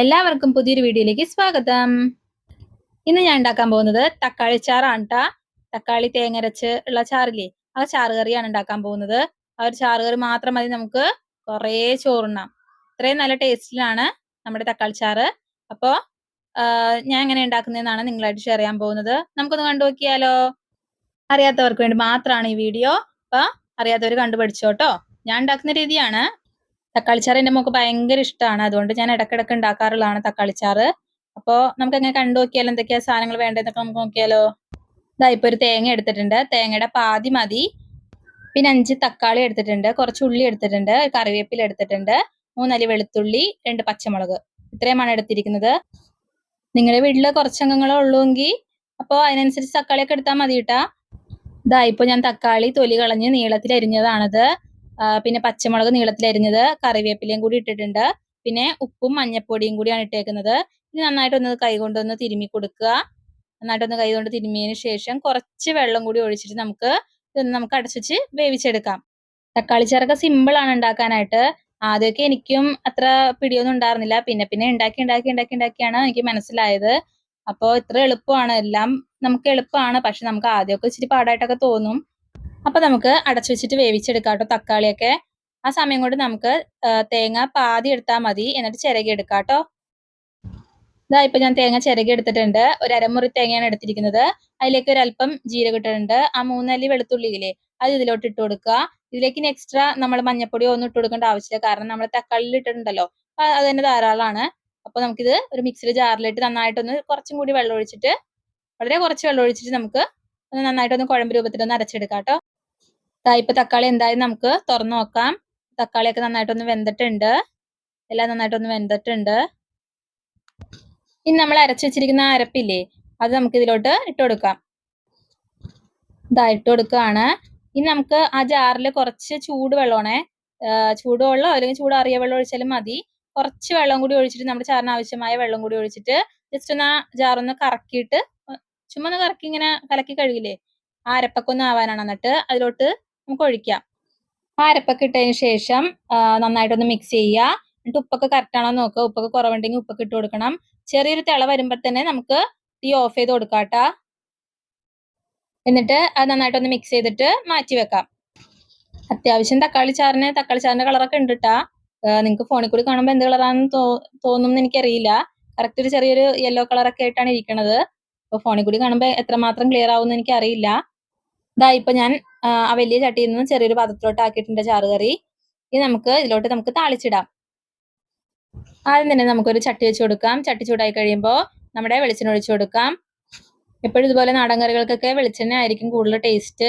എല്ലാവർക്കും പുതിയൊരു വീഡിയോയിലേക്ക് സ്വാഗതം. ഇന്ന് ഞാൻ ഉണ്ടാക്കാൻ പോകുന്നത് തക്കാളി ചാറാണ് തക്കാളി തേങ്ങരച്ച് ഉള്ള ചാറില്ലേ ആ ചാറ് കറിയാണ് ഉണ്ടാക്കാൻ പോകുന്നത്. ആ ഒരു ചാറ് കറി മാത്രം മതി നമുക്ക്. കുറേ ചോറുണ്ണാം. ഇത്രയും നല്ല ടേസ്റ്റിലാണ് നമ്മുടെ തക്കാളി ചാറ്. അപ്പോൾ ഞാൻ എങ്ങനെ ഉണ്ടാക്കുന്നതെന്നാണ് നിങ്ങളായിട്ട് ഷെയർ ചെയ്യാൻ പോകുന്നത്. നമുക്കൊന്ന് കണ്ടു നോക്കിയാലോ. അറിയാത്തവർക്ക് വേണ്ടി മാത്രമാണ് ഈ വീഡിയോ. അപ്പൊ അറിയാത്തവർ കണ്ടുപഠിച്ചോട്ടോ ഞാൻ ഉണ്ടാക്കുന്ന രീതിയാണ്. തക്കാളിച്ചാറ് എന്റെ മോക്ക് ഭയങ്കര ഇഷ്ടമാണ് അതുകൊണ്ട് ഞാൻ ഇടക്കിടക്ക് ഉണ്ടാക്കാറുള്ളതാണ് തക്കാളിച്ചാറ്. അപ്പോൾ നമുക്ക് എങ്ങനെ കണ്ടു നോക്കിയാലോ? എന്തൊക്കെയാ സാധനങ്ങൾ വേണ്ടതെന്നൊക്കെ നമുക്ക് നോക്കിയാലോ? ഇതാ ഇപ്പൊ ഒരു തേങ്ങ എടുത്തിട്ടുണ്ട്. തേങ്ങയുടെ പാതി മതി. പിന്നെ അഞ്ച് തക്കാളി എടുത്തിട്ടുണ്ട്. കുറച്ച് ഉള്ളി എടുത്തിട്ടുണ്ട്. കറിവേപ്പില എടുത്തിട്ടുണ്ട്. മൂന്നല്ലി വെളുത്തുള്ളി രണ്ട് പച്ചമുളക്. ഇത്രയുമാണ് എടുത്തിരിക്കുന്നത്. നിങ്ങളുടെ വീട്ടിൽ കുറച്ച് അംഗങ്ങളോ ഉള്ളൂവെങ്കിൽ അപ്പോൾ അതിനനുസരിച്ച് തക്കാളിയൊക്കെ എടുത്താൽ മതി കേട്ടാ ഇതാ ഇപ്പൊ ഞാൻ തക്കാളി തൊലി കളഞ്ഞ് നീളത്തിൽ അരിഞ്ഞതാണിത് പിന്നെ പച്ചമുളക് നീളത്തിലരിഞ്ഞത് കറിവേപ്പിലയും കൂടി ഇട്ടിട്ടുണ്ട്. പിന്നെ ഉപ്പും മഞ്ഞപ്പൊടിയും കൂടിയാണ് ഇട്ടേക്കുന്നത്. ഇനി നന്നായിട്ടൊന്ന് കൈ കൊണ്ടൊന്ന് തിരുമ്മി കൊടുക്കുക. നന്നായിട്ടൊന്ന് കൈ കൊണ്ട് തിരുമ്മിയതിന് ശേഷം കുറച്ച് വെള്ളം കൂടി ഒഴിച്ചിട്ട് നമുക്ക് ഇതൊന്ന് നമുക്ക് അടച്ചുവെച്ച് വേവിച്ചെടുക്കാം. തക്കാളി ചിറക സിമ്പിൾ ആണ് ഉണ്ടാക്കാനായിട്ട്. ആദ്യമൊക്കെ എനിക്കും അത്ര പിടിയൊന്നും ഉണ്ടായിരുന്നില്ല. പിന്നെ പിന്നെ ഉണ്ടാക്കി ഉണ്ടാക്കി ഉണ്ടാക്കി ഉണ്ടാക്കിയാണ് എനിക്ക് മനസ്സിലായത്. അപ്പോൾ ഇത്ര എളുപ്പമാണ്. എല്ലാം നമുക്ക് എളുപ്പമാണ്. പക്ഷെ നമുക്ക് ആദ്യമൊക്കെ ഇച്ചിരി പാടായിട്ടൊക്കെ തോന്നും. അപ്പൊ നമുക്ക് അടച്ചു വെച്ചിട്ട് വേവിച്ചെടുക്കാം കേട്ടോ തക്കാളിയൊക്കെ. ആ സമയം കൊണ്ട് നമുക്ക് തേങ്ങ പാതി എടുത്താൽ മതി. എന്നിട്ട് ചിരകി എടുക്കാം കേട്ടോ. ഇതാ ഇപ്പൊ ഞാൻ തേങ്ങ ചിരകി എടുത്തിട്ടുണ്ട്. ഒരു അരമുറി തേങ്ങയാണ് എടുത്തിരിക്കുന്നത്. അതിലേക്ക് ഒരു അല്പം ജീരകം ഇട്ടിട്ടുണ്ട്. ആ മൂന്നല്ലി വെളുത്തുള്ളിയില്ലേ അത് ഇതിലോട്ട് ഇട്ട് കൊടുക്കുക. ഇതിലേക്ക് ഇനി എക്സ്ട്രാ നമ്മൾ മഞ്ഞപ്പൊടിയോ ഒന്നും ഇട്ട് കൊടുക്കേണ്ട ആവശ്യമില്ല. കാരണം നമ്മൾ തക്കാളിയിൽ ഇട്ടിട്ടുണ്ടല്ലോ. അപ്പൊ അത് തന്നെ ധാരാളമാണ്. അപ്പൊ നമുക്കിത് ഒരു മിക്സിയുടെ ജാറിലിട്ട് നന്നായിട്ടൊന്ന് കുറച്ചും കൂടി വെള്ളം ഒഴിച്ചിട്ട് വളരെ കുറച്ച് വെള്ളം ഒഴിച്ചിട്ട് നമുക്ക് ഒന്ന് നന്നായിട്ടൊന്ന് കുഴമ്പ് രൂപത്തിലൊന്ന് അരച്ചെടുക്കാം കേട്ടോ. ഇപ്പൊ തക്കാളി എന്തായാലും നമുക്ക് തുറന്നു നോക്കാം. തക്കാളിയൊക്കെ നന്നായിട്ടൊന്ന് വെന്തിട്ടുണ്ട്. എല്ലാം നന്നായിട്ടൊന്ന് വെന്തിട്ടുണ്ട്. ഇനി നമ്മൾ അരച്ചു വെച്ചിരിക്കുന്ന അരപ്പില്ലേ അത് നമുക്ക് ഇതിലോട്ട് ഇട്ട് കൊടുക്കാം. ഇതാ ഇട്ട് കൊടുക്കുകയാണ്. ഇനി നമുക്ക് ആ ജാറിൽ കുറച്ച് ചൂട് വെള്ളമാണേ. ചൂടുവെള്ളം അല്ലെങ്കിൽ ചൂട് അറിയ വെള്ളം ഒഴിച്ചാലും മതി. കുറച്ച് വെള്ളം കൂടി ഒഴിച്ചിട്ട് നമ്മുടെ ചാറിന് ആവശ്യമായ വെള്ളം കൂടി ഒഴിച്ചിട്ട് ജസ്റ്റ് ഒന്ന് ആ ജാറൊന്ന് കറക്കിയിട്ട് ചുമ്മാ ഒന്ന് കറക്കി ഇങ്ങനെ കലക്കി കഴുകില്ലേ? ആ അരപ്പൊക്കെ ഒന്ന് ആവാനാണ് എന്നിട്ട് അതിലോട്ട് നമുക്ക് ഒഴിക്കാം. ആ അരപ്പൊക്കെ ഇട്ടതിന് ശേഷം നന്നായിട്ടൊന്ന് മിക്സ് ചെയ്യുക. എന്നിട്ട് ഉപ്പൊക്കെ കറക്റ്റ് ആണോ നോക്കുക. ഉപ്പൊക്കെ കുറവുണ്ടെങ്കിൽ ഉപ്പൊക്കെ ഇട്ട് കൊടുക്കണം. ചെറിയൊരു തിള വരുമ്പോൾ തന്നെ നമുക്ക് തീ ഓഫ് ചെയ്ത് കൊടുക്കാട്ടാ എന്നിട്ട് അത് നന്നായിട്ടൊന്ന് മിക്സ് ചെയ്തിട്ട് മാറ്റി വെക്കാം. അത്യാവശ്യം തക്കാളി ചാറിന് തക്കാളി ചാറിന്റെ കളറൊക്കെ ഉണ്ട് കേട്ടാ നിങ്ങൾക്ക് ഫോണിൽ കൂടി കാണുമ്പോൾ എന്ത് കളറാണെന്ന് തോ തോന്നുന്നു എനിക്കറിയില്ല. കറക്റ്റ് ഒരു ചെറിയൊരു യെല്ലോ കളറൊക്കെ ആയിട്ടാണ് ഇരിക്കണത്. അപ്പൊ ഫോണിൽ കൂടി കാണുമ്പോൾ എത്രമാത്രം ക്ലിയർ ആവുമെന്ന് എനിക്കറിയില്ല. ഇതാ ഇപ്പൊ ഞാൻ ആ, വലിയ ചട്ടിയിൽ നിന്ന് ചെറിയൊരു പാത്രത്തിലോട്ട് ആക്കിയിട്ടുണ്ട് ചാറ് കറി. ഇനി നമുക്ക് ഇതിലോട്ട് നമുക്ക് താളിച്ചിടാം. ആദ്യം തന്നെ നമുക്കൊരു ചട്ടി വെച്ച് കൊടുക്കാം. ചട്ടി ചൂടായി കഴിയുമ്പോൾ നമ്മുടെ വെളിച്ചെണ്ണ ഒഴിച്ചു കൊടുക്കാം. എപ്പോഴും ഇതുപോലെ നാടൻ കറികൾക്കൊക്കെ വെളിച്ചെണ്ണ ആയിരിക്കും കൂടുതൽ ടേസ്റ്റ്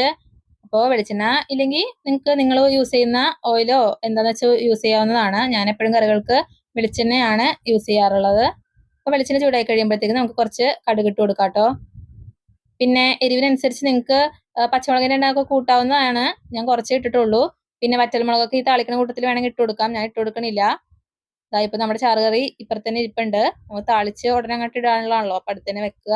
അപ്പോൾ വെളിച്ചെണ്ണ ഇല്ലെങ്കിൽ നിങ്ങൾക്ക് നിങ്ങൾ യൂസ് ചെയ്യുന്ന ഓയിലോ എന്താണെന്ന് വെച്ചാൽ യൂസ് ചെയ്യാവുന്നതാണ്. ഞാൻ എപ്പോഴും കറികൾക്ക് വെളിച്ചെണ്ണയാണ് യൂസ് ചെയ്യാറുള്ളത്. അപ്പോൾ വെളിച്ചെണ്ണ ചൂടായി കഴിയുമ്പോഴത്തേക്ക് നമുക്ക് കുറച്ച് കടുകിട്ട് കൊടുക്കാം കേട്ടോ. പിന്നെ എരിവിനനുസരിച്ച് നിങ്ങൾക്ക് പച്ചമുളകിന്റെ എണ്ണ കൂട്ടാവുന്നതാണ്. ഞാൻ കുറച്ച് ഇട്ടിട്ടുള്ളൂ. പിന്നെ വറ്റൽമുളകൊക്കെ ഈ താളിക്കണ കൂട്ടത്തിൽ വേണമെങ്കിൽ ഇട്ട് കൊടുക്കാം. ഞാൻ ഇട്ട് കൊടുക്കണില്ല. അതാ ഇപ്പം നമ്മുടെ ചാറുകറി ഇപ്പുറത്ത് തന്നെ ഇരിപ്പുണ്ട്. നമുക്ക് താളിച്ച് ഉടനെ അങ്ങോട്ട് ഇടാനുള്ളതാണല്ലോ. അപ്പം അടുത്ത് തന്നെ വെക്കുക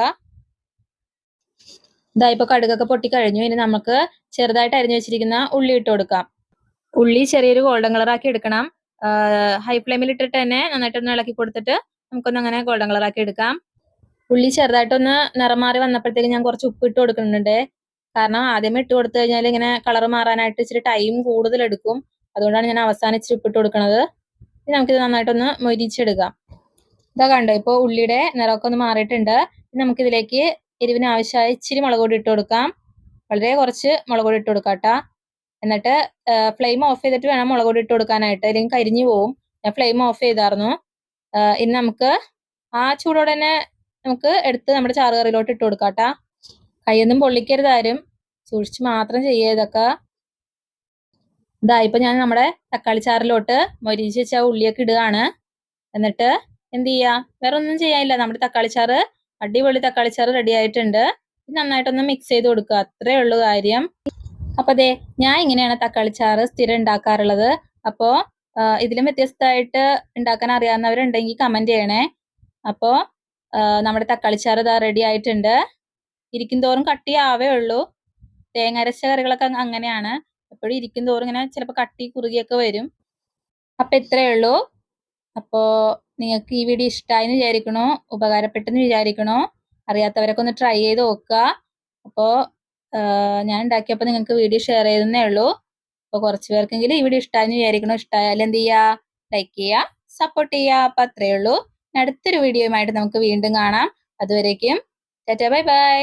ഇപ്പൊ കടുകൊക്കെ പൊട്ടി കഴിഞ്ഞു. ഇനി നമുക്ക് ചെറുതായിട്ട് അരിഞ്ഞു വെച്ചിരിക്കുന്ന ഉള്ളി ഇട്ട് കൊടുക്കാം. ഉള്ളി ചെറിയൊരു ഗോൾഡൻ കളർ ആക്കി എടുക്കണം. ഹൈ ഫ്ലെയിമിൽ ഇട്ടിട്ട് തന്നെ നന്നായിട്ടൊന്ന് ഇളക്കി കൊടുത്തിട്ട് നമുക്കൊന്ന് അങ്ങനെ ഗോൾഡൻ കളർ ആക്കി എടുക്കാം. ഉള്ളി ചെറുതായിട്ടൊന്ന് നിറം മാറി വന്നപ്പോഴത്തേക്ക് ഞാൻ കുറച്ച് ഉപ്പ് ഇട്ട് കൊടുക്കുന്നുണ്ട്. കാരണം ആദ്യമേ ഇട്ട് കൊടുത്തു കഴിഞ്ഞാൽ ഇങ്ങനെ കളർ മാറാനായിട്ട് ഇച്ചിരി ടൈം കൂടുതൽ എടുക്കും. അതുകൊണ്ടാണ് ഞാൻ അവസാനം ഇച്ചിരി ഉപ്പ് ഇട്ട് കൊടുക്കുന്നത് ഇനി നമുക്കിത് നന്നായിട്ടൊന്ന് മൊരിച്ചെടുക്കാം. ഇതാ കണ്ടോ ഇപ്പോൾ ഉള്ളിയുടെ നിറമൊക്കെ ഒന്ന് മാറിയിട്ടുണ്ട്. നമുക്കിതിലേക്ക് എരിവിന് ആവശ്യമായ ഇച്ചിരി മുളക് പൊടി ഇട്ട് കൊടുക്കാം. വളരെ കുറച്ച് മുളക് പൊടി ഇട്ട് കൊടുക്കാം കേട്ടോ. എന്നിട്ട് ഫ്ലെയിം ഓഫ് ചെയ്തിട്ട് വേണം മുളക് പൊടി ഇട്ട് കൊടുക്കാനായിട്ട്. അല്ലെങ്കിൽ കരിഞ്ഞു പോവും. ഞാൻ ഫ്ലെയിം ഓഫ് ചെയ്തായിരുന്നു ഇനി നമുക്ക് ആ ചൂടോടെ തന്നെ നമുക്ക് എടുത്ത് നമ്മുടെ ചാറുകറിയിലോട്ട് ഇട്ട് കൊടുക്കാം ട്ടാ കൈയൊന്നും പൊള്ളിക്കരുത് ആരും. സൂക്ഷിച്ച് മാത്രം ചെയ്യുക ഇതൊക്കെ. ഇതാ ഇപ്പൊ ഞാൻ നമ്മുടെ തക്കാളി ചാറിലോട്ട് മൊരിച്ച് വെച്ച ഉള്ളിയൊക്കെ ഇടുകയാണ്. എന്നിട്ട് എന്ത് ചെയ്യാ? വേറെ ഒന്നും ചെയ്യാനില്ല. നമ്മുടെ തക്കാളി ചാറ് അടിപൊളി തക്കാളി ചാറ് റെഡി ആയിട്ടുണ്ട്. നന്നായിട്ടൊന്ന് മിക്സ് ചെയ്ത് കൊടുക്കുക അത്രേ ഉള്ളൂ കാര്യം. അപ്പൊ അതെ ഞാൻ ഇങ്ങനെയാണ് തക്കാളി ചാറ് സ്ഥിരം ഉണ്ടാക്കാറുള്ളത്. അപ്പോ ഇതിലും വ്യത്യസ്തമായിട്ട് ഉണ്ടാക്കാൻ അറിയാവുന്നവരുണ്ടെങ്കിൽ കമന്റ് ചെയ്യണേ. അപ്പോ നമ്മുടെ തക്കാളി ചാറ് ഇതാ റെഡി ആയിട്ടുണ്ട്. ഇരിക്കും തോറും കട്ടിയാവേ ഉള്ളൂ. തേങ്ങ അരച്ച കറികളൊക്കെ അങ്ങനെയാണ്. എപ്പോഴും ഇരിക്കും തോറും ഇങ്ങനെ ചിലപ്പോൾ കട്ടി കുറുകിയൊക്കെ വരും. അപ്പൊ ഇത്രയേ ഉള്ളൂ. അപ്പോ നിങ്ങൾക്ക് ഈ വീഡിയോ ഇഷ്ടമായെന്ന് വിചാരിക്കണോ? ഉപകാരപ്പെട്ടെന്ന് വിചാരിക്കണോ? അറിയാത്തവരൊക്കെ ഒന്ന് ട്രൈ ചെയ്ത് നോക്കുക. അപ്പോൾ ഞാൻ ഉണ്ടാക്കിയപ്പോൾ നിങ്ങൾക്ക് വീഡിയോ ഷെയർ ചെയ്തേ ഉള്ളൂ. അപ്പോൾ കുറച്ച് പേർക്കെങ്കിലും ഈ വീഡിയോ ഇഷ്ടമായെന്ന് വിചാരിക്കണോ? ഇഷ്ടമായാലും എന്ത് ചെയ്യുക? ലൈക്ക് ചെയ്യുക. സപ്പോർട്ട് ചെയ്യുക. അപ്പം അത്രയേ ഉള്ളൂ. അടുത്തൊരു വീഡിയോയുമായിട്ട് നമുക്ക് വീണ്ടും കാണാം. അതുവരേക്കും ടാറ്റ ബൈ ബൈ.